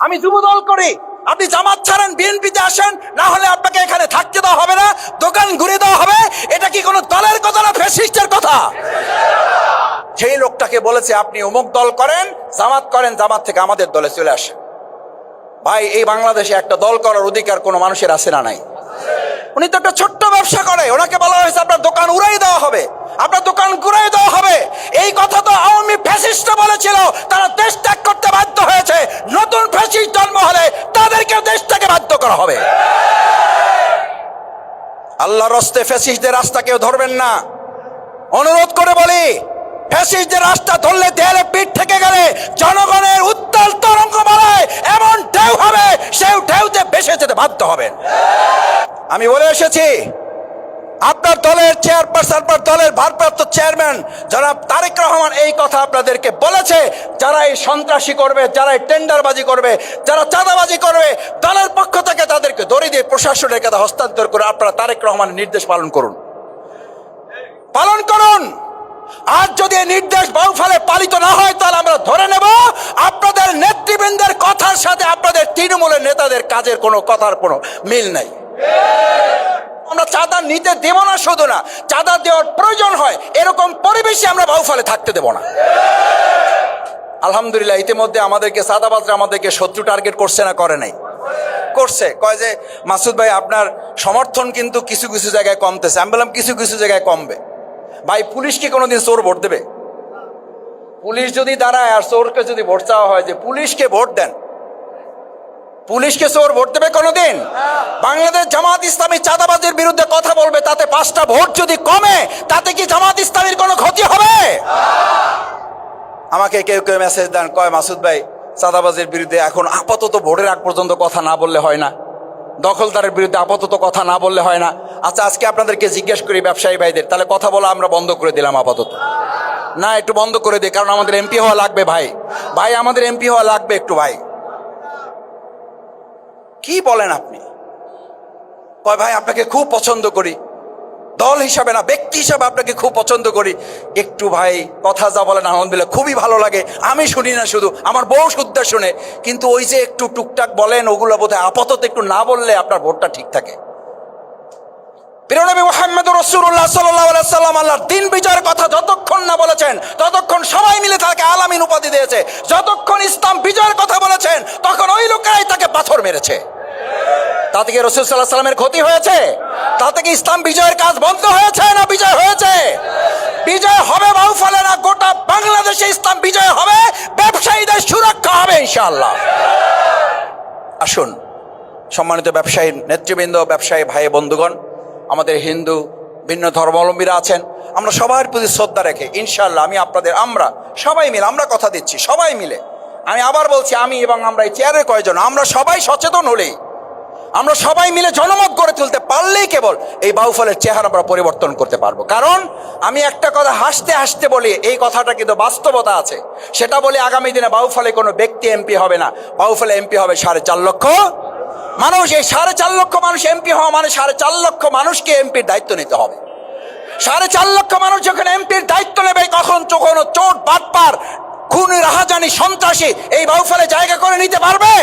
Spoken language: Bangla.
আমি যুবদল করি। আপনি জামাত ছাড়েন, বিএনপিতে আসেন, না হলে আপনাকে এখানে থাকতে দেওয়া হবে না, দোকান ঘুরে দেওয়া হবে। এটা কি কোনো দলের কথা না ফেসিস্টের কথা? সেই লোকটাকে বলেছে, আপনি অমুক দল করেন, জামাত করেন, জামাত থেকে আমাদের দলে চলে আসেন। ভাই, এই বাংলাদেশে একটা দল করার অধিকার কোনো মানুষের আছে না নাই? উনি তো একটা ছোট্ট ব্যবসা করে, ওনাকে আল্লাহ রস্তে ফ্যাসিসদের রাস্তা কেউ ধরবেন না। অনুরোধ করে বলি ফ্যাসিসদের রাস্তা ধরলে দেয়ালে পিঠ থেকে গেলে জনগণের উত্তাল তরঙ্গ বাড়ায়, এমন ঢেউ হবে সেই ঢেউতে বেসে যেতে বাধ্য হবেন আমি বলে এসেছি আপনার দলের চেয়ারপারসন আপনার দলের ভারপ্রাপ্ত চেয়ারম্যান জনাব তারেক রহমান এই কথা আপনাদেরকে বলেছে। যারা এই সন্ত্রাসী করবে, যারা এই টেন্ডারবাজি করবে, যারা চাঁদাবাজি করবে, দলের পক্ষ থেকে তাদেরকে দড়ি দিয়ে প্রশাসনের কাছে হস্তান্তর করে আপনারা তারেক রহমানের নির্দেশ পালন করুন। পালন করুন। আর যদি নির্দেশ বাউফালে পালিত না হয়, তাহলে আমরা ধরে নেব আপনাদের নেতৃবৃন্দের কথার সাথে আপনাদের তৃণমূলের নেতাদের কাজের কোনো কথার কোনো মিল নাই। আমরা চাঁদা নিতে দেব না শুধু না, চাঁদা দেওয়ার প্রয়োজন হয়, এরকম পরিবেশে আমরা বাউফালে থাকতে দেব না। আলহামদুলিল্লাহ, ইতিমধ্যে আমাদেরকে সাদাবাজরা আমাদেরকে শত্রু টার্গেট করছে না, করে নাই। করছে, কয় যে, মাসুদ ভাই, আপনার সমর্থন কিন্তু কিছু কিছু জায়গায় কমতেছে। আমি বললাম, কিছু কিছু জায়গায় কমবে। ভাই, পুলিশ কি কোনোদিন চোর ভোট দেবে? পুলিশ যদি দাঁড়ায় আর চোরকে যদি ভোট চাওয়া হয়, যে পুলিশকে ভোট দেন পুলিশকে চোর ভোট দেবে কোনোদিন? বাংলাদেশ জামাত ইসলামী চাঁদাবাজির বিরুদ্ধে কথা বলবে, তাতে পাঁচটা ভোট যদি কমে, তাতে কি জামাত ইসলামীর কোনো ক্ষতি হবে? আমাকে কেউ কেউ মেসেজ দেন, কয়, মাসুদ ভাই, চাঁদাবাজির বিরুদ্ধে এখন আপাতত ভোটের আগ পর্যন্ত কথা না বললে হয় না। দখলদারের বিরুদ্ধে আপাতত কথা না বললে হয় না। আচ্ছা আজকে আপনাদেরকে জিজ্ঞেস করি ব্যবসায়ী ভাইদের, তাহলে কথা বলা আমরা বন্ধ করে দিলাম আপাতত। না, একটু বন্ধ করে দিই কারণ আমাদের এমপি হওয়া লাগবে ভাই। ভাই, আমাদের এমপি হওয়া লাগবে একটু ভাই। কি বলেন আপনি? কয়, ভাই, আপনাকে খুব পছন্দ করি। দল হিসাবে না, ব্যক্তি হিসাবে আপনাকে খুব পছন্দ করি। একটু, ভাই, কথা যা বলেন, আলহামদুলিল্লাহ, খুবই ভালো লাগে। আমি শুনি না শুধু, আমার বউ শুদ্ধ শুনে। কিন্তু ওই যে একটু টুকটাক বলেন, ওগুলো বোধহয় আপাতত একটু না বললে আপনার ভোটটা ঠিক থাকে। দিন কথা যতক্ষণ না বলেছেন, ততক্ষণ সবাই মিলে তাকে আলামিন উপাধি দিয়েছে। যতক্ষণ ইসলাম বিজয়ের কথা বলেছেন, তখন ওই লোকেরাই তাকে পাথর মেরেছে। তাতে কি রসুল সাল্লাহ সাল্লামের ক্ষতি হয়েছে? তাতে কি ইসলাম বিজয়ের কাজ বন্ধ হয়েছে না বিজয় হয়েছে? বিজয় হবে বাউফলে না গোটা বাংলাদেশে ইসলাম বিজয় হবে, ব্যবসায়ীদের সুরক্ষা হবে ইনশাআল্লাহ। আসুন, সম্মানিত ব্যবসায়ী নেতৃবৃন্দ, ব্যবসায়ী ভাই বন্ধুগণ, আমাদের হিন্দু ভিন্ন ধর্মাবলম্বীরা আছেন, আমরা সবার প্রতি শ্রদ্ধা রেখে ইনশাল্লাহ আমি আপনাদের, আমরা সবাই মিলে, আমরা কথা দিচ্ছি, সবাই মিলে। আমি আবার বলছি, আমি এবং আমরা এই চেয়ারের কয়জন, আমরা সবাই সচেতন হলেই। আমরা সবাই মিলে জনমত গড়ে তুলতে পারলেই কেবল এই বাউফলের চেহারা আমরা পরিবর্তন করতে পারব। কারণ আমি একটা কথা হাসতে হাসতে বলি, এই কথাটা কিন্তু বাস্তবতা আছে। সেটা বলে আগামী দিনে বাউফলে কোনো ব্যক্তি এমপি হবে না। বাউফলে এমপি হবে সাড়ে চার লক্ষ মানুষ। এই সাড়ে চার লক্ষ মানুষ এমপি হওয়া মানে সাড়ে চার লক্ষ মানুষকে এমপির দায়িত্ব নিতে হবে। সাড়ে চার লক্ষ মানুষ যখন এমপির দায়িত্ব নেবে কখন কোনো চোট বাটপার, খুনি, রাহাজানি, সন্ত্রাসী এই বাউফলে জায়গা করে নিতে পারবে।